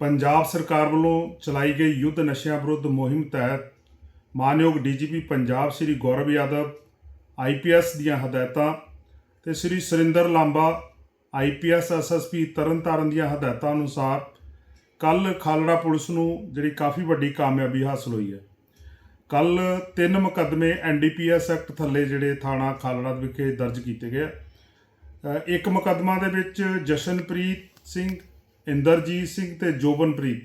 ਪੰਜਾਬ ਸਰਕਾਰ ਵੱਲੋਂ ਚਲਾਈ ਗਈ ਯੁੱਧ ਨਸ਼ਿਆਂ ਵਿਰੁੱਧ ਮੁਹਿੰਮ ਤਹਿਤ ਮਾਨਯੋਗ ਡੀਜੀਪੀ ਪੰਜਾਬ ਸ੍ਰੀ ਗੌਰਵ ਯਾਦਵ ਆਈਪੀਐਸ ਦੀਆਂ ਹਦਾਇਤਾਂ ਤੇ ਸ੍ਰੀ ਸੁਰਿੰਦਰ ਲਾਂਬਾ ਆਈਪੀਐਸ ਐਸਐਸਪੀ ਤਰਨਤਾਰਨ ਦੀਆਂ ਹਦਾਇਤਾਂ ਅਨੁਸਾਰ ਕੱਲ ਖਾਲੜਾ ਪੁਲਿਸ ਨੂੰ ਜਿਹੜੀ ਕਾਫੀ ਵੱਡੀ ਕਾਮਯਾਬੀ ਹਾਸਲ ਹੋਈ ਹੈ। ਕੱਲ ਤਿੰਨ ਮੁਕੱਦਮੇ ਐਨਡੀਪੀਐਸ ਐਕਟ ਥੱਲੇ ਜਿਹੜੇ ਥਾਣਾ ਖਾਲੜਾ ਵਿਖੇ ਦਰਜ ਕੀਤੇ ਗਏ। ਇੱਕ ਮੁਕੱਦਮਾ ਦੇ ਵਿੱਚ ਜਸ਼ਨਪ੍ਰੀਤ ਸਿੰਘ ਇੰਦਰਜੀਤ ਸਿੰਘ ਤੇ ਜੋਬਨਪ੍ਰੀਤ,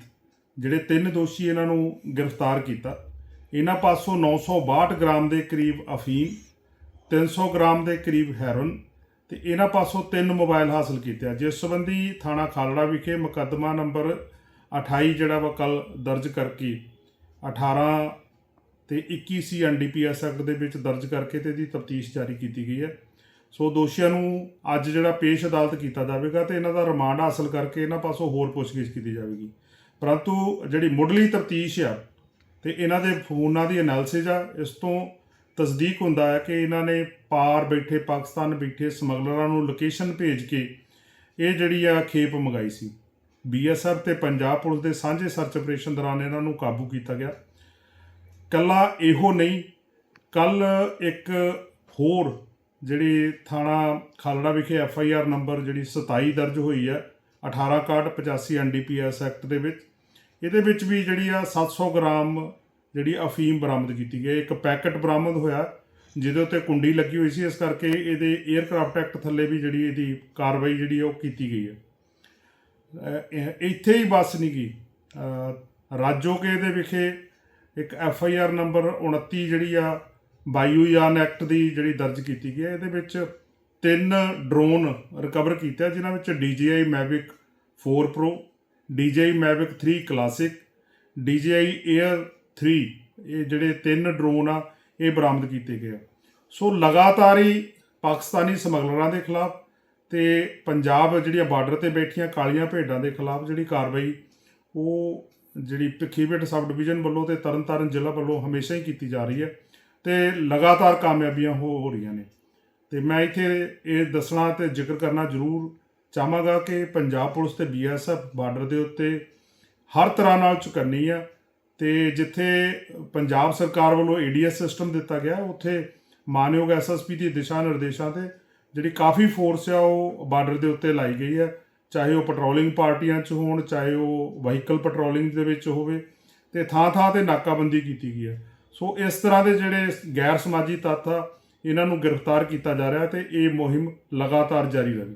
ਜਿਹੜੇ ਤਿੰਨ ਦੋਸ਼ੀ ਇਹਨਾਂ ਨੂੰ ਗ੍ਰਿਫਤਾਰ ਕੀਤਾ। ਇਹਨਾਂ ਪਾਸੋਂ 962 ਗ੍ਰਾਮ ਦੇ ਕਰੀਬ ਅਫੀਮ 300 ਗ੍ਰਾਮ ਦੇ ਕਰੀਬ ਹੈਰੋਨ ਤੇ ਇਹਨਾਂ ਪਾਸੋਂ ਤਿੰਨ ਮੋਬਾਈਲ ਹਾਸਲ ਕੀਤੇ ਆ ਜਿਸ ਸੰਬੰਧੀ ਥਾਣਾ ਖਾਲੜਾ ਵਿਖੇ ਮੁਕੱਦਮਾ ਨੰਬਰ 28 ਜਿਹੜਾ ਵਾ ਕੱਲ ਦਰਜ ਕਰਕੇ 18 ਤੇ 21 ਸੀ ਐਨਡੀਪੀਐਸ ਐਕਟ ਦੇ ਵਿੱਚ ਦਰਜ ਕਰਕੇ ਤੇ ਇਹਦੀ ਤਫਤੀਸ਼ ਜਾਰੀ ਕੀਤੀ ਗਈ ਹੈ। ਸੋ ਦੋਸ਼ੀਆਂ ਨੂੰ ਅੱਜ ਜਿਹੜਾ ਪੇਸ਼ ਅਦਾਲਤ ਕੀਤਾ ਜਾਵੇਗਾ ਤੇ ਇਹਨਾਂ ਦਾ ਰਿਮਾਂਡ ਹਾਸਲ ਕਰਕੇ ਇਹਨਾਂ ਪਾਸੋਂ ਹੋਰ ਪੁੱਛਗਿੱਛ ਕੀਤੀ ਜਾਵੇਗੀ। ਪਰੰਤੂ ਜਿਹੜੀ ਮੁੱਢਲੀ ਤਫਤੀਸ਼ ਆ ਤੇ ਇਹਨਾਂ ਦੇ ਫੋਨਾਂ ਦੀ ਐਨਾਲਿਸਿਸ ਆ, ਇਸ ਤੋਂ ਤਸਦੀਕ ਹੁੰਦਾ ਹੈ ਕਿ ਇਹਨਾਂ ਨੇ ਪਾਰ ਬੈਠੇ ਪਾਕਿਸਤਾਨ ਬੈਠੇ ਸਮਗਲਰਾਂ ਨੂੰ ਲੋਕੇਸ਼ਨ ਭੇਜ ਕੇ ਇਹ ਜਿਹੜੀ ਆ ਖੇਪ ਮੰਗਾਈ ਸੀ। ਬੀਐਸਐਫ ਤੇ ਪੰਜਾਬ ਪੁਲਿਸ ਦੇ ਸਾਂਝੇ ਸਰਚ ਆਪਰੇਸ਼ਨ ਦੌਰਾਨ ਇਹਨਾਂ ਨੂੰ ਕਾਬੂ ਕੀਤਾ ਗਿਆ। ਕੱਲਾ ਇਹੋ ਨਹੀਂ, ਕੱਲ ਇੱਕ ਹੋਰ ਜਿਹੜੀ ਥਾਣਾ ਖਾਲੜਾ ਵਿਖੇ ਐਫ ਆਈ ਆਰ ਨੰਬਰ ਜਿਹੜੀ 27 ਦਰਜ ਹੋਈ ਹੈ 186185 ਐਨਡੀਪੀਐਸ ਐਕਟ ਦੇ ਵਿੱਚ, ਇਹਦੇ ਵਿੱਚ ਵੀ ਜਿਹੜੀ ਆ 700 ਗ੍ਰਾਮ ਜਿਹੜੀ ਅਫੀਮ ਬਰਾਮਦ ਕੀਤੀ ਗਈ ਇੱਕ ਪੈਕਟ ਬਰਾਮਦ ਹੋਇਆ, ਜਿਹਦੇ ਉੱਤੇ ਕੁੰਡੀ ਲੱਗੀ ਹੋਈ ਸੀ, ਇਸ ਕਰਕੇ ਇਹਦੇ 에ਅਰਕ੍ਰਾਫਟ ਐਕਟ ਥੱਲੇ ਵੀ ਜਿਹੜੀ ਇਹਦੀ ਕਾਰਵਾਈ ਜਿਹੜੀ ਆ ਉਹ ਕੀਤੀ ਗਈ ਹੈ। ਇਹ- ਇੱਥੇ ਹੀ ਬਸ ਨਹੀਂ ਗਈ। ਅਹ ਰਾਜੋਕੇ ਦੇ ਵਿਖੇ ਇੱਕ ਐਫ ਆਈ ਆਰ ਨੰਬਰ 29 ਜਿਹੜੀ ਆ ਬਾਯੂਯਾਨ ਐਕਟ ਦੀ ਜਿਹੜੀ ਦਰਜ ਕੀਤੀ ਗਈ ਹੈ ਇਹਦੇ ਵਿੱਚ ਤਿੰਨ ਡਰੋਨ ਰਿਕਵਰ ਕੀਤੇ ਆ, ਜਿਨ੍ਹਾਂ ਵਿੱਚ DJI Mavic 4 Pro DJI Mavic 3 classic DJI Air 3 ਇਹ ਜਿਹੜੇ ਤਿੰਨ ਡਰੋਨ ਆ ਇਹ ਬਰਾਮਦ ਕੀਤੇ ਗਏ ਆ। ਸੋ ਲਗਾਤਾਰ ਹੀ ਪਾਕਿਸਤਾਨੀ ਸਮਗਲਰਾਂ ਦੇ ਖਿਲਾਫ ਤੇ ਪੰਜਾਬ ਜਿਹੜੀਆਂ ਬਾਰਡਰ ਤੇ ਬੈਠੀਆਂ ਕਾਲੀਆਂ ਭੇਡਾਂ ਦੇ ਖਿਲਾਫ ਜਿਹੜੀ ਕਾਰਵਾਈ ਉਹ ਜਿਹੜੀ ਭਿੱਖੀਵਿੰਡ ਸਬ ਡਿਵੀਜ਼ਨ ਵੱਲੋਂ ਤੇ ਤਰਨਤਾਰਨ ਜ਼ਿਲ੍ਹਾ ਵੱਲੋਂ ਹਮੇਸ਼ਾ ਹੀ ਕੀਤੀ ਜਾ ਰਹੀ ਹੈ। ਤੇ ਲਗਾਤਾਰ ਕਾਮਯਾਬੀਆਂ ਹੋ ਰਹੀਆਂ ਨੇ। ਤੇ ਮੈਂ ਇੱਥੇ ਇਹ ਦੱਸਣਾ ਤੇ ਜ਼ਿਕਰ ਕਰਨਾ ਜ਼ਰੂਰ ਚਾਹਾਂਗਾ ਕਿ ਪੰਜਾਬ ਪੁਲਿਸ ਤੇ ਬੀਐਸਐਫ ਬਾਰਡਰ ਦੇ ਉੱਤੇ ਹਰ ਤਰ੍ਹਾਂ ਨਾਲ ਚੁਕੰਨੀ ਆ ਤੇ ਜਿੱਥੇ ਪੰਜਾਬ ਸਰਕਾਰ ਵੱਲੋਂ ਏਡੀਐਸ ਸਿਸਟਮ ਦਿੱਤਾ ਗਿਆ, ਉੱਥੇ ਮਾਨਯੋਗ ਐਸਐਸਪੀ ਦੀ ਦਿਸ਼ਾ ਨਿਰਦੇਸ਼ਾਂ ਤੇ ਜਿਹੜੀ ਕਾਫੀ ਫੋਰਸ ਆ ਉਹ ਬਾਰਡਰ ਦੇ ਉੱਤੇ ਲਾਈ ਗਈ ਹੈ ਚਾਹੇ ਉਹ ਪੈਟਰੋਲਿੰਗ ਪਾਰਟੀਆਂ 'ਚ ਹੋਣ, ਚਾਹੇ ਉਹ ਵਹੀਕਲ ਪੈਟਰੋਲਿੰਗ ਦੇ ਵਿੱਚ ਹੋਵੇ ਤੇ ਥਾਂ ਥਾਂ ਤੇ ਨਾਕਾਬੰਦੀ ਕੀਤੀ ਗਈ ਹੈ ਸੋ ਇਸ ਤਰ੍ਹਾਂ ਦੇ ਜਿਹੜੇ ਗੈਰ ਸਮਾਜੀ ਤੱਤ ਆ, ਇਹਨਾਂ ਨੂੰ ਗ੍ਰਿਫਤਾਰ ਕੀਤਾ ਜਾ ਰਿਹਾ ਤੇ ਇਹ ਮੁਹਿੰਮ ਲਗਾਤਾਰ ਜਾਰੀ ਰਹੀ